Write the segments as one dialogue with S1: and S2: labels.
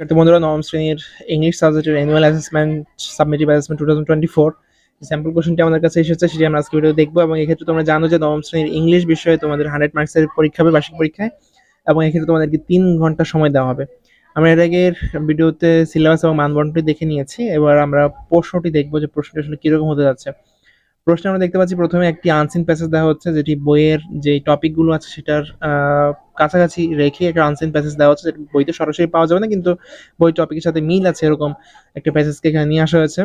S1: শিক্ষার্থী বন্ধুরা, নবম শ্রেণির ইংলিশ সাবজেক্টের annual assessment summative assessment two thousand twenty four sample কোশ্চেনটি আমাদের কাছে এসেছে, সেটি আমরা আজকে ভিডিও দেখব এবং এক্ষেত্রে তোমরা জানো যে নবম শ্রেণির ইংলিশ বিষয়ে তোমাদের হান্ড্রেড মার্কসের পরীক্ষা হবে বার্ষিক পরীক্ষায় এবং এক্ষেত্রে তোমাদেরকে তিন ঘণ্টা সময় দেওয়া হবে। আমরা এর আগের ভিডিওতে সিলেবাস এবং মানবন্ধনটি দেখে নিয়েছি। এবার আমরা প্রশ্নটি দেখব যে প্রশ্নটি আসলে কীরকম হতে যাচ্ছে। প্রশ্নে আমরা দেখতে পাচ্ছি প্রথমে একটি আনসিন প্যাসেজ দেওয়া হচ্ছে, যেটি বইয়ের যে টপিকগুলো আছে সেটার কাছাকাছি রেখে একটা আনসিন প্যাসেজ দেওয়া হচ্ছে, যেটা বইতে সরাসরি পাওয়া যাবে না, কিন্তু বই টপিকের সাথে মিল আছে এরকম একটা প্যাসেজকে এখানে নিয়ে আসা হয়েছে।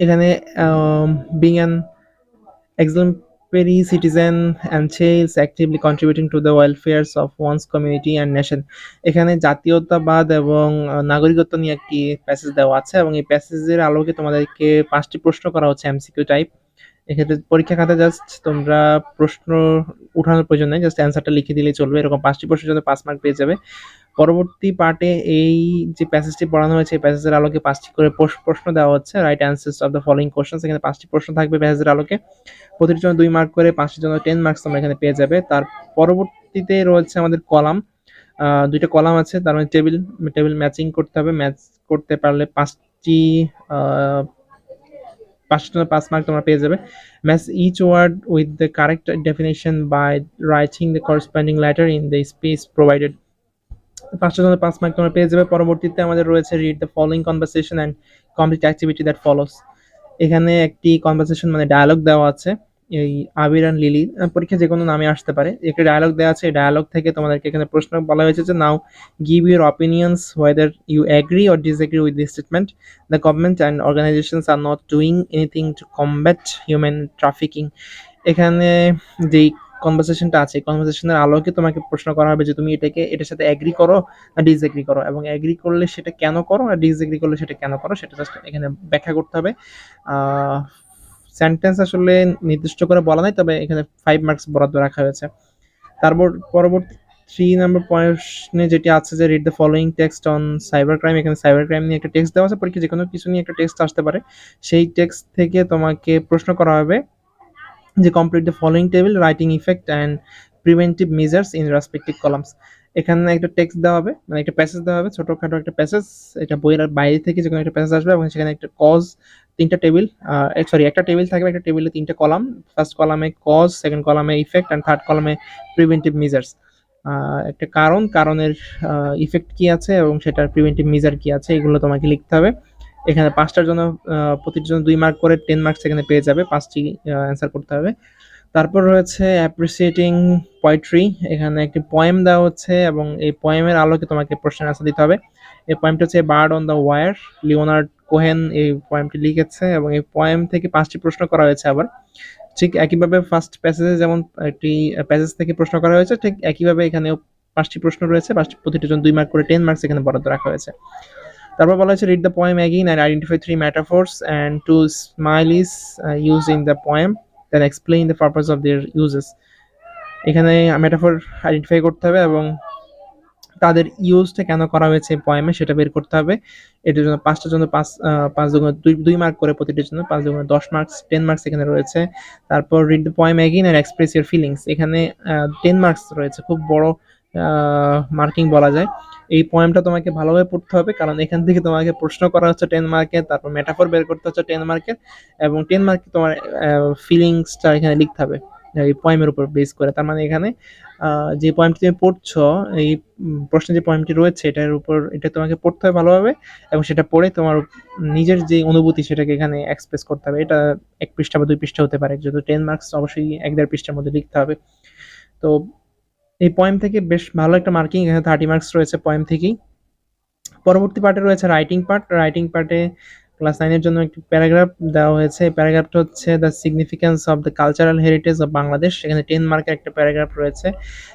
S1: এখানে being an exemplary citizen and chails actively contributing to the welfares of one's community and nation. এখানে জাতীয়তাবাদ এবং নাগরিকত্ব নিয়ে একটি প্যাসেজ দেওয়া আছে এবং এই প্যাসেজের আলোকে তোমাদেরকে পাঁচটি প্রশ্ন করা হচ্ছে এমসিকিউ টাইপ এক্ষেত্রে পরীক্ষা খাতে জাস্ট তোমরা প্রশ্ন উঠানোর প্রয়োজন নেই জাস্ট অ্যান্সারটা লিখে দিলেই চলবে। এরকম পাঁচটি প্রশ্নের জন্য পাঁচ মার্ক পেয়ে যাবে। পরবর্তী পার্টে এই যে প্যাসেজটি পড়ানো হয়েছে, এই প্যাসেজের আলোকে পাঁচটি করে প্রশ্ন দেওয়া হচ্ছে। Write answers of the following questions এখানে পাঁচটি প্রশ্ন থাকবে প্যাসেজের আলোকে। প্রতিটির জন্য দুই মার্ক করে পাঁচটির জন্য টেন মার্কস তোমরা এখানে পেয়ে যাবে। তার পরবর্তীতে রয়েছে আমাদের কলাম। দুইটা কলাম আছে, তার মানে টেবিল টেবিল ম্যাচিং করতে হবে। ম্যাচ করতে পারলে পাঁচটি জন্য পাঁচ মার্ক তোমরা পেয়ে যাবে। Match each word with the correct definition by writing the corresponding letter in the space provided পাঁচটা পাঁচ মার্ক তোমরা পেয়ে যাবে। পরবর্তীতে আমাদের রয়েছে read the following conversation and complete activity that follows এখানে একটি কনভারসেশন মানে ডায়ালগ দেওয়া আছে। এই আবির অ্যান্ড লিলি পরীক্ষা যে কোনো নামে আসতে পারে। একটি ডায়ালগ দেওয়া আছে ডায়ালগ থেকে তোমাদেরকে এখানে প্রশ্ন বলা হয়েছে যে now give your opinions whether you agree or disagree with this statement the government and organisations are not doing anything to combat human trafficking এখানে যেই কনভারসেশনটা আছে কনভারসেশনের আলোকে তোমাকে প্রশ্ন করা হবে যে, তুমি এটাকে, এটার সাথে অ্যাগ্রি করো না ডিসএগ্রি করো? এবং অ্যাগ্রি করলে সেটা কেন করো, আর ডিসএগ্রি করলে সেটা কেন করো, সেটা জাস্ট এখানে ব্যাখ্যা করতে হবে। সেন্টেন্স আসলে নির্দিষ্ট করে বলা নাই, তবে এখানে ফাইভ মার্কস বরাদ্দ রাখা হয়েছে। তারপর পরবর্তী থ্রি নাম্বার প্রশ্নে যেটি আছে যে read the following text on cyber crime এখানে সাইবার ক্রাইম নিয়ে একটা টেক্সট দেওয়া আছে, পরীক্ষা যে কোনো কিছু নিয়ে একটা টেক্সট আসতে পারে। সেই টেক্সট থেকে তোমাকে প্রশ্ন করা হবে যে complete the following table writing effect and preventive measures in respective columns এখানে একটা টেক্সট দেওয়া হবে মানে একটা প্যাসেজ দেওয়া হবে, ছোটখাটো একটা প্যাসেজ এটা বইয়ের বাইরে থেকে যে কোনো একটা প্যাসেজ আসবে এবং সেখানে একটা কজ তিনটা টেবিল সরি একটা টেবিল থাকবে, একটা টেবিলে তিনটা কলাম। ফার্স্ট কলামে কজ সেকেন্ড কলামে ইফেক্ট অ্যান্ড থার্ড কলামে প্রিভেন্টিভ মেজার্স একটা কারণ, কারণের ইফেক্ট কি আছে এবং সেটার প্রিভেন্টিভ মেজার কি আছে, এগুলো তোমাকে লিখতে হবে। এখানে পাঁচটার জন্য প্রতিটির জন্য দুই মার্ক করে টেন মার্কস এখানে পেয়ে যাবে, পাঁচটি অ্যান্সার করতে হবে। তারপর রয়েছে অ্যাপ্রিসিয়েটিং পোয়েট্রি এখানে একটি পয়েম দেওয়া হচ্ছে এবং এই পয়েমের আলোকে তোমাকে প্রশ্নের আনসার দিতে হবে। এই পয়েমটা হচ্ছে bird on the wire Leonard Cohen এই পয়েমটি লিখেছে এবং এই পয়েম থেকে পাঁচটি প্রশ্ন করা হয়েছে আবার। ঠিক একইভাবে ফার্স্ট প্যাসেজে যেমন একটি প্যাসেজ থেকে প্রশ্ন করা হয়েছে, ঠিক একইভাবে এখানেও পাঁচটি প্রশ্ন রয়েছে, পাঁচটি প্রতিটি জন দুই মার্ক করে টেন মার্কস এখানে বরাদ্দ রাখা হয়েছে। তারপর বলা হয়েছে read the poem again and identify three metaphors and two similes use in the poem then explain the purpose of their uses এখানে মেটাফোর আইডেন্টিফাই করতে হবে এবং তাদের ইউজটা কেন করা হয়েছে পয়েমে সেটা বের করতে হবে। এটার জন্য পাঁচটার জন্য পাঁচ পাঁচ দুগুণে দুই দুই মার্ক করে প্রতিটির জন্য পাঁচ দুগুণে দশ মার্কস টেন মার্কস এখানে রয়েছে। তারপর read the poem again and express your feelings এখানে টেন মার্কস রয়েছে। খুব বড় মার্কিং বলা যায়। এই পয়েমটা তোমাকে ভালোভাবে পড়তে হবে, কারণ এখান থেকে তোমাকে প্রশ্ন করা হচ্ছে টেন মার্কের তারপর মেটাফোর বের করতে হচ্ছে টেন মার্কের এবং টেন মার্কে তোমার ফিলিংসটা এখানে লিখতে হবে, এই পয়েমের উপর বেস করে। তার মানে এখানে যে পয়েমটি তুমি পড়ছো, এই প্রশ্নে যে পয়েমটি রয়েছে, এটার উপর, এটা তোমাকে পড়তে হবে ভালোভাবে, এবং সেটা পড়ে তোমার নিজের যে অনুভূতি সেটাকে এখানে এক্সপ্রেস করতে হবে। এটা এক পৃষ্ঠা বা দুই পৃষ্ঠা হতে পারে, যেহেতু টেন মার্কস অবশ্যই এক দেড় পৃষ্ঠার মধ্যে লিখতে হবে। তো এই পয়েম থেকে বেশ ভালো একটা মার্কিং এখানে থার্টি মার্কস রয়েছে পয়েম থেকেই। পরবর্তী পার্টে রয়েছে রাইটিং পার্ট রাইটিং পার্টে ক্লাস নাইনের জন্য একটি প্যারাগ্রাফ দেওয়া হয়েছে। প্যারাগ্রাফটা হচ্ছে the significance of the cultural heritage of Bangladesh সেখানে টেন মার্কের একটা প্যারাগ্রাফ রয়েছে।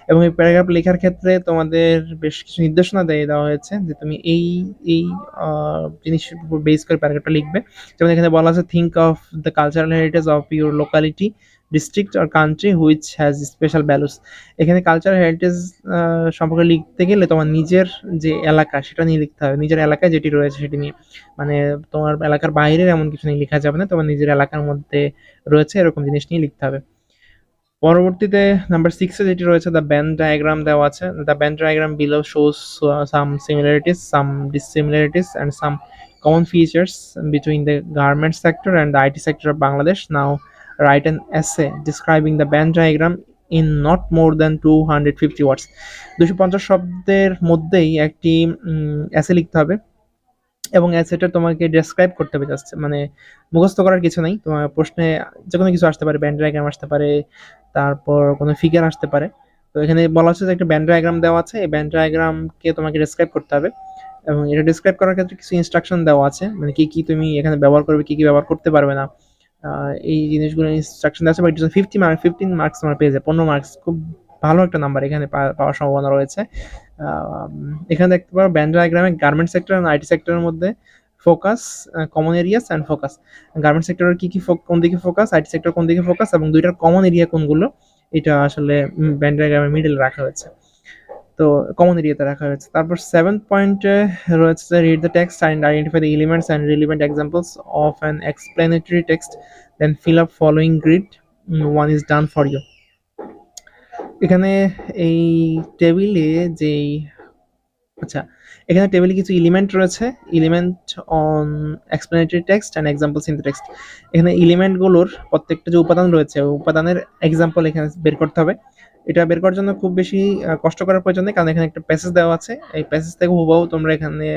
S1: এবং এই প্যারাগ্রাফ লেখার ক্ষেত্রে তোমাদের বেশ কিছু নির্দেশনা দিয়ে দেওয়া হয়েছে যে তুমি এই এই জিনিসের উপর বেস করে প্যারাগ্রাফটা লিখবে। যেমন এখানে বলা আছে think of the cultural heritage of your locality district or country which has special values এখানে কালচার হেরিটেজ সম্পর্কে লিখতে গেলে তোমার নিজের যে এলাকা সেটা নিয়ে লিখতে হবে। নিজের এলাকায় যেটি রয়েছে সেটি নিয়ে। মানে তোমার এলাকার বাইরের এমন কিছু নিয়ে লেখা যাবে না। তোমার নিজের এলাকার মধ্যে রয়েছে এরকম জিনিস নিয়ে লিখতে হবে। পরবর্তীতে নাম্বার সিক্সে যেটি রয়েছে দ্য ব্যান ডায়াগ্রাম দেওয়া আছে। The Venn diagram below shows some similarities some dissimilarities and some common features between the garment sector and the IT sector of Bangladesh Now, write an essay describing the Venn diagram in not more than 250 words. দুশো পঞ্চাশ শব্দের মধ্যেই একটি as লিখতে হবে এবং অ্যাসেটা তোমাকে describe করতে হবে জাস্ট মানে মুখস্থ করার কিছু নেই। তোমার প্রশ্নে যে কোনো কিছু আসতে পারে ব্যান্ড ডায়াগ্রাম আসতে পারে, তারপর কোনো ফিগার আসতে পারে। তো এখানে বলা হচ্ছে যে একটা ব্যান্ড ডায়াগ্রাম দেওয়া আছে, এই ব্যান্ড ডায়াগ্রামকে তোমাকে ডেসক্রাইব করতে হবে এবং এটা ডেসক্রাইব করার ক্ষেত্রে কিছু ইনস্ট্রাকশন দেওয়া আছে। মানে কি কি তুমি এখানে ব্যবহার করবে, কি কি ব্যবহার করতে পারবে না। এই জিনিসগুলো ইনস্ট্রাকশন আছে but fifty mark fifteen marks তোমার পেয়ে যায় পনেরো মার্কস খুব ভালো একটা নাম্বার এখানে পাওয়ার সম্ভাবনা রয়েছে। এখানে দেখতে পারো ব্যান্ড ডায়াগ্রামে গার্মেন্ট সেক্টর এবং আইটি সেক্টরের মধ্যে focus common areas and focus garment সেক্টরের কি কি কোন দিকে ফোকাস আইটি সেক্টর কোন দিকে ফোকাস এবং দুইটার কমন এরিয়া কোনগুলো, এটা আসলে ব্যান্ড ডায়াগ্রামের মিডল রাখা হয়েছে। তো কমন এরিয়াতে রাখা হয়েছে। তারপর সেভেন পয়েন্টে রয়েছে read the text and identify the elements and relevant examples of an explanatory text then fill up following grid one is done for you এখানে এই টেবিলে যেই আচ্ছা এখানে টেবিলে কিছু এলিমেন্ট রয়েছে। Element on explanatory text and example text এখানে এলিমেন্টগুলোর প্রত্যেকটা যে উপাদান রয়েছে উপাদানের এক্সাম্পল এখানে বের করতে হবে। এটা বের করার জন্য খুব বেশি কষ্ট করার প্রয়োজন নেই, কারণ এখানে একটা প্যাসেজ দেওয়া আছে। এই প্যাসেজ থেকে হুবহু তোমরা এখানে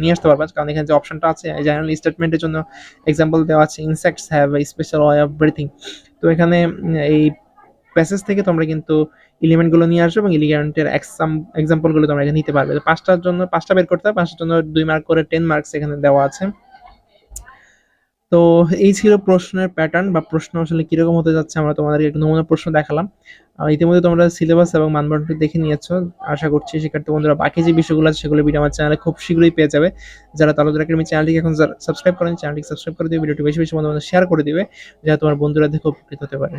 S1: নিয়ে আসতে পারবে। কারণ এখানে যে অপশনটা আছে জেনারেল স্টেটমেন্টের জন্য এক্সাম্পল দেওয়া আছে। Insects have special way of breathing তো এখানে এই প্যাসেজ থেকে তোমরা কিন্তু এলিমেন্টগুলো নিয়ে আসবে এবং এলিমেন্টের এক্সাম্পলগুলো তোমরা এখানে নিতে পারবে। পাঁচটার জন্য, পাঁচটা বের করতে হবে, পাঁচটার জন্য দুই মার্ক করে টেন মার্কস এখানে দেওয়া আছে। তো এই ছিল প্রশ্নের প্যাটার্ন বা প্রশ্ন আসলে কীরকম হতে যাচ্ছে আমরা তোমাদেরকে একটু নমুনা প্রশ্ন দেখালাম। ইতিমধ্যে তোমরা সিলেবাস এবং মানদণ্ডটি দেখে নিয়েছো। আশা করছি শিক্ষার্থী বন্ধুরা বাকি যে বিষয়গুলো আছে সেগুলো ভিডিও আমার চ্যানেলে খুব শীঘ্রই পেয়ে যাবে। যারা তালুদের একাডেমি চ্যানেলটিকে এখন সাবস্ক্রাইব করেন চ্যানেলটিকে সাবস্ক্রাইব করে দিবে। ভিডিওটি বেশি বেশি বন্ধু শেয়ার করে দিবে, যাতে তোমার বন্ধুরা দেখে উপকৃত হতে পারে।